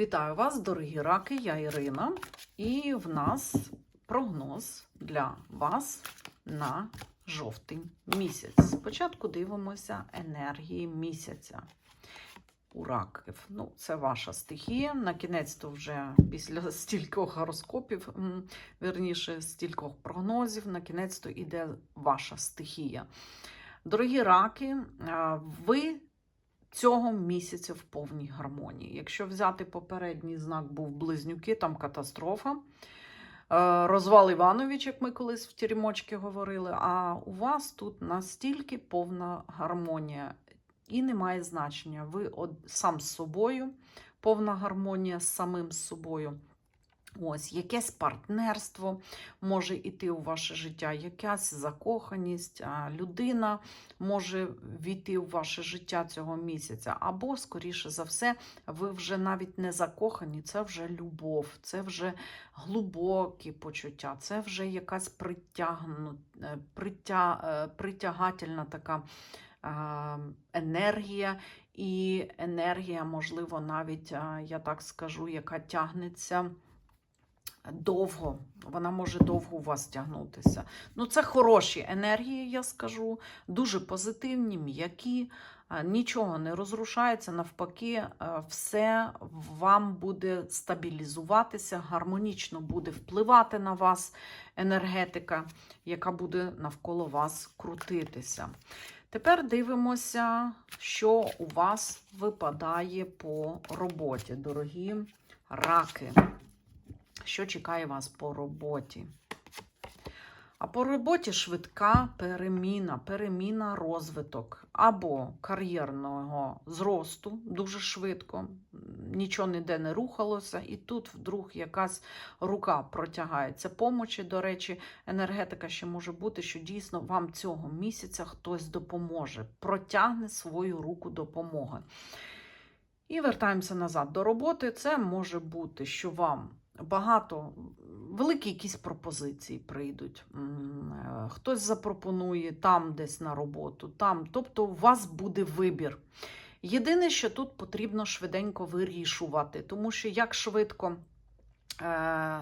Вітаю вас, дорогі раки, я Ірина, і в нас прогноз для вас на жовтень місяць. Спочатку дивимося енергії місяця. У раків. Ну, це ваша стихія. На кінець то вже після стількох гороскопів, м, вірніше, стількох прогнозів, на кінець то іде ваша стихія. Дорогі раки, ви цього місяця в повній гармонії. Якщо взяти попередній знак був близнюки, там катастрофа. Е, Розвал Іванович, як ми колись в тірімочці говорили, а у вас тут настільки повна гармонія. І немає значення. Ви сам з собою, повна гармонія з самим собою. Ось, якесь партнерство може йти у ваше життя, якась закоханість, людина може війти у ваше життя цього місяця. Або, скоріше за все, ви вже навіть не закохані, це вже любов, це вже глибокі почуття, це вже якась притягну, е, притя, е, притягательна така енергія, і енергія, можливо, навіть, я так скажу, яка тягнеться довго. Вона може довго у вас тягнутися. Ну, це хороші енергії, я скажу, дуже позитивні, м'які, нічого не розрушається, навпаки, все вам буде стабілізуватися, гармонічно буде впливати на вас енергетика, яка буде навколо вас крутитися. Тепер дивимося, що у вас випадає по роботі, дорогі раки. Що чекає вас по роботі? А по роботі швидка переміна, переміна розвиток або кар'єрного зросту дуже швидко, нічого ніде не рухалося, і тут вдруг якась рука протягається помочі. До речі, енергетика ще може бути, що дійсно вам цього місяця хтось допоможе, протягне свою руку допомоги. І вертаємося назад до роботи. Це може бути, що вам багато, великі якісь пропозиції прийдуть. Е, Хтось запропонує там десь на роботу, там. Тобто у вас буде вибір. Єдине, що тут потрібно швиденько вирішувати, тому що як швидко е,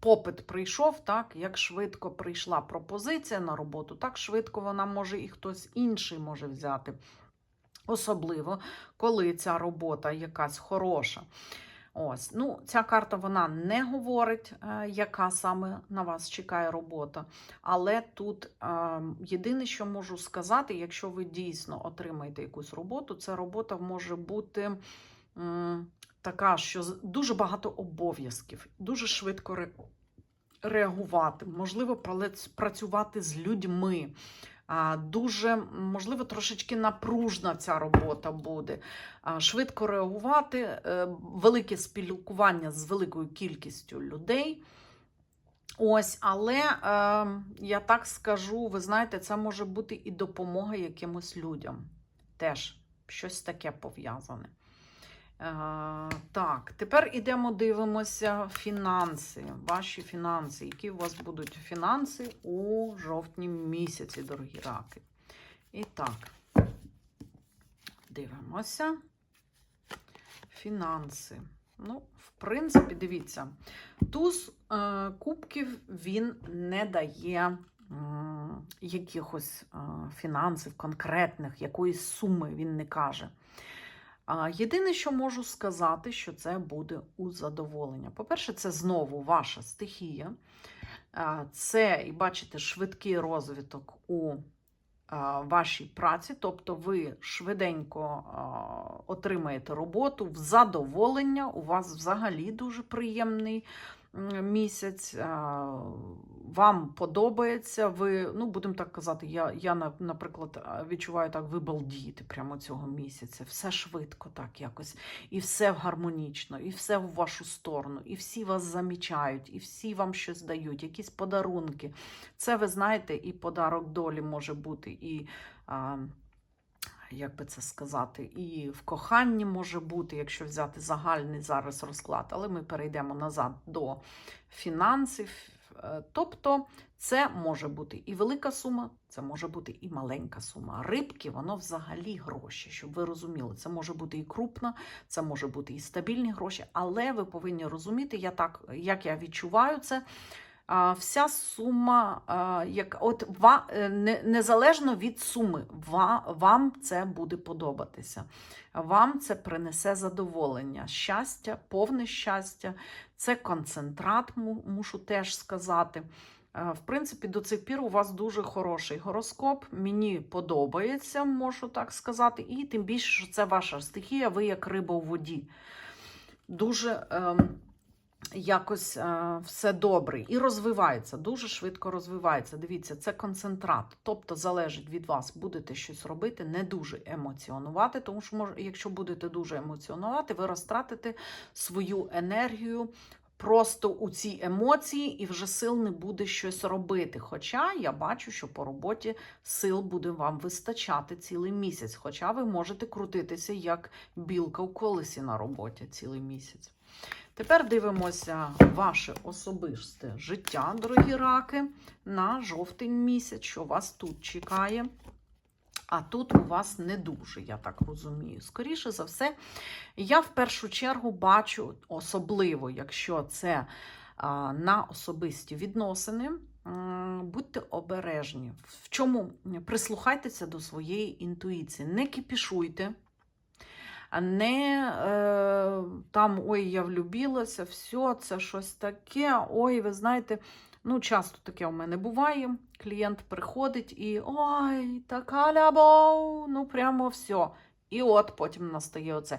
попит прийшов, так, як швидко прийшла пропозиція на роботу, так швидко вона може і хтось інший може взяти. Особливо, коли ця робота якась хороша. Ось, ну, ця карта вона не говорить, е, яка саме на вас чекає робота. Але тут е, єдине, що можу сказати, якщо ви дійсно отримаєте якусь роботу, ця робота може бути така, що дуже багато обов'язків, дуже швидко реагувати, можливо, працювати з людьми. Дуже, можливо, трошечки напружна ця робота буде. Швидко реагувати, е, велике спілкування з великою кількістю людей. Ось, але е, я так скажу, ви знаєте, це може бути і допомога якимось людям. Теж щось таке пов'язане. Е, так, тепер ідемо дивимося фінанси. Ваші фінанси. Які у вас будуть фінанси у жовтні місяці, дорогі раки? І так, дивимося. Фінанси. Ну, в принципі, дивіться, туз е, кубків він не дає м, якихось е, фінансів конкретних, якоїсь суми він не каже. Єдине, що можу сказати, що це буде у задоволення. По-перше, це знову ваша стихія. Це, і бачите, швидкий розвиток у вашій праці, тобто ви швиденько отримаєте роботу в задоволення. У вас взагалі дуже приємний місяць. Вам подобається, ви, ну, будемо так казати, я, я наприклад, відчуваю так, ви балдієте прямо цього місяця. Все швидко так якось, і все гармонічно, і все в вашу сторону, і всі вас замічають, і всі вам щось дають, якісь подарунки. Це, ви знаєте, і подарок долі може бути, і. Як би це сказати, і в коханні може бути, якщо взяти загальний зараз розклад, але ми перейдемо назад до фінансів. Е, Тобто це може бути і велика сума, це може бути і маленька сума. Рибки, воно взагалі гроші, щоб ви розуміли. Це може бути і крупна, це може бути і стабільні гроші, але ви повинні розуміти, я так, як я відчуваю це. Вся сума, як от е, не- незалежно від суми, вам це буде подобатися. Вам це принесе задоволення, щастя, повне щастя, це концентрат, мушу теж сказати. Е, В принципі, до цих пір у вас дуже хороший гороскоп. Мені подобається, можу так сказати. І тим більше, що це ваша стихія, ви як риба у воді. Дуже ем, якось е, все добре і розвивається, дуже швидко розвивається. Дивіться, це концентрат. Тобто залежить від вас, будете щось робити, не дуже емоціонувати, тому що якщо будете дуже емоціонувати, ви розтратите свою енергію просто у ці емоції і вже сил не буде щось робити. Хоча я бачу, що по роботі сил буде вам вистачати цілий місяць. Хоча ви можете крутитися як білка у колесі на роботі цілий місяць. Тепер дивимося ваше особисте життя, дорогі раки, на жовтень місяць, що вас тут чекає. А тут у вас не дуже, я так розумію. Скоріше за все, я в першу чергу бачу, особливо, якщо це на особисті відносини, будьте обережні. В чому прислухайтеся до своєї інтуїції, не кипішуйте. А Не е, там ой, я влюбилася, все, це щось таке. Ой, ви знаєте, ну часто таке у мене буває. Клієнт приходить і ой, така любов, ну прямо все. І от потім настає оце.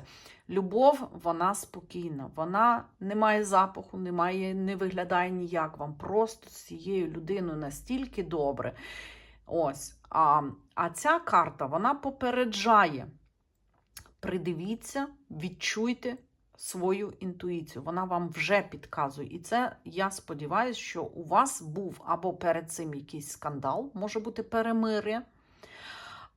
Любов, вона спокійна, вона не має запаху, не, не виглядає ніяк. Вам просто з цією людиною настільки добре. Ось. А, а ця карта вона попереджає. Придивіться, відчуйте свою інтуїцію. Вона вам вже підказує. І це я сподіваюся, що у вас був або перед цим якийсь скандал, може бути перемир'я.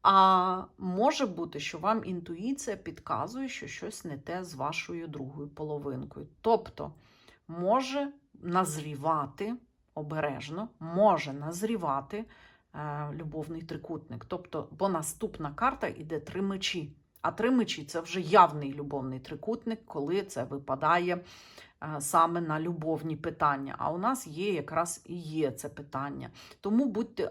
А може бути, що вам інтуїція підказує, що щось не те з вашою другою половинкою. Тобто може назрівати обережно, може назрівати е, любовний трикутник. Тобто, бо наступна карта йде три мечі. А три це вже явний любовний трикутник, коли це випадає е, саме на любовні питання. А у нас є якраз і є це питання. Тому будьте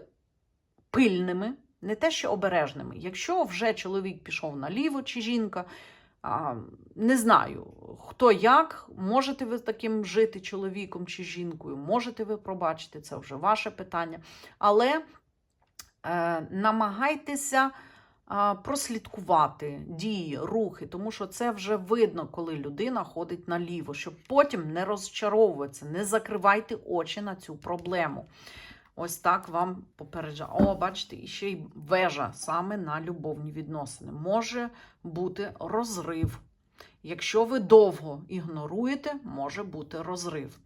пильними, не те, що обережними. Якщо вже чоловік пішов наліво чи жінка, не знаю, хто як, можете ви таким жити чоловіком чи жінкою, можете ви пробачити, це вже ваше питання. Але е, намагайтеся прослідкувати дії, рухи, тому що це вже видно, коли людина ходить наліво, щоб потім не розчаровуватися, не закривайте очі на цю проблему. Ось так вам попереджаю. О, бачите, і ще й вежа саме на любовні відносини. Може бути розрив. Якщо ви довго ігноруєте, може бути розрив.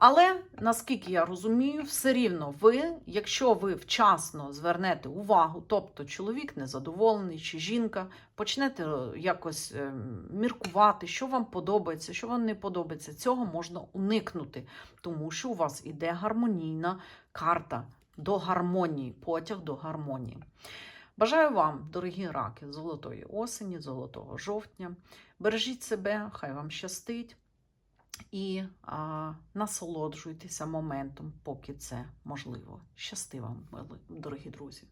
Але наскільки я розумію, все рівно ви, якщо ви вчасно звернете увагу, тобто чоловік незадоволений чи жінка, почнете е, якось е, міркувати, що вам подобається, що вам не подобається, цього можна уникнути, тому що у вас іде гармонійна карта до гармонії, потяг до гармонії. Бажаю вам, дорогі раки, золотої осені, золотого жовтня. Бережіть себе, хай вам щастить. І а, насолоджуйтеся моментом, поки це можливо. Щасти вам, дорогі друзі!